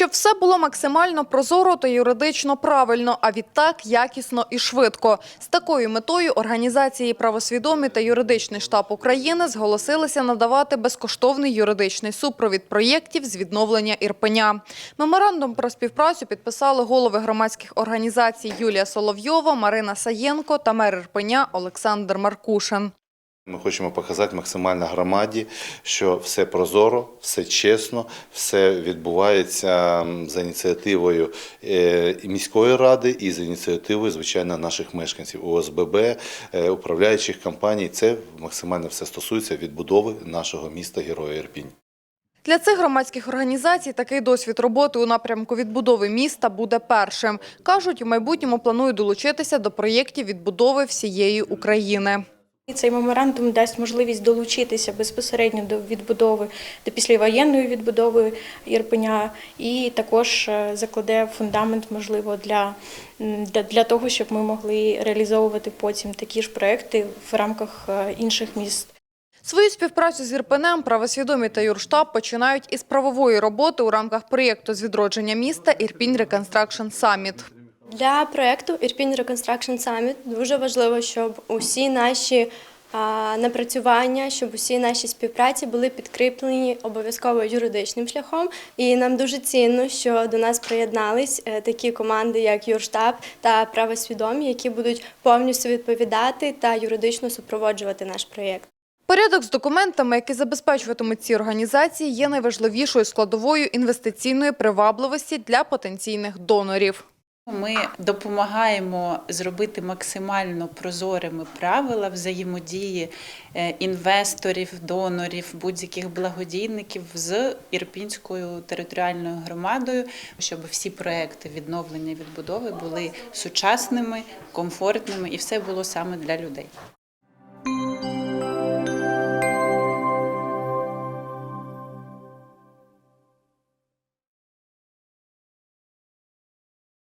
Щоб все було максимально прозоро та юридично правильно, а відтак якісно і швидко. З такою метою організації «Правосвідомі» та юридичний штаб України зголосилися надавати безкоштовний юридичний супровід проєктів з відновлення Ірпеня. Меморандум про співпрацю підписали голови громадських організацій Юлія Соловйова, Марина Саєнко та мер Ірпеня Олександр Маркушин. Ми хочемо показати максимально громаді, що все прозоро, все чесно, все відбувається за ініціативою е, міської ради і за ініціативою, звичайно, наших мешканців ОСББ, е, управляючих компаній. Це максимально все стосується відбудови нашого міста Героя Ірпінь. Для цих громадських організацій такий досвід роботи у напрямку відбудови міста буде першим. Кажуть, у майбутньому планують долучитися до проєктів відбудови всієї України. Цей меморандум дасть можливість долучитися безпосередньо до відбудови, до післявоєнної відбудови Ірпеня, і також е, закладе фундамент, можливо, для, для, для того, щоб ми могли реалізовувати потім такі ж проекти в рамках е, інших міст. Свою співпрацю з Ірпенем правосвідомі та Юрштаб починають із правової роботи у рамках проєкту з відродження міста «Ірпінь Реконстракшн Саміт». Для проекту Irpin Reconstruction Summit дуже важливо, щоб усі наші напрацювання, щоб усі наші співпраці були підкріплені обов'язково юридичним шляхом. І нам дуже цінно, що до нас приєднались е, такі команди, як Юрштаб та правосвідомі, які будуть повністю відповідати та юридично супроводжувати наш проєкт. Порядок з документами, які забезпечуватимуть ці організації, є найважливішою складовою інвестиційної привабливості для потенційних донорів. Ми допомагаємо зробити максимально прозорими правила взаємодії е, інвесторів, донорів, будь-яких благодійників з Ірпінською територіальною громадою, щоб всі проекти відновлення і відбудови були сучасними, комфортними і все було саме для людей.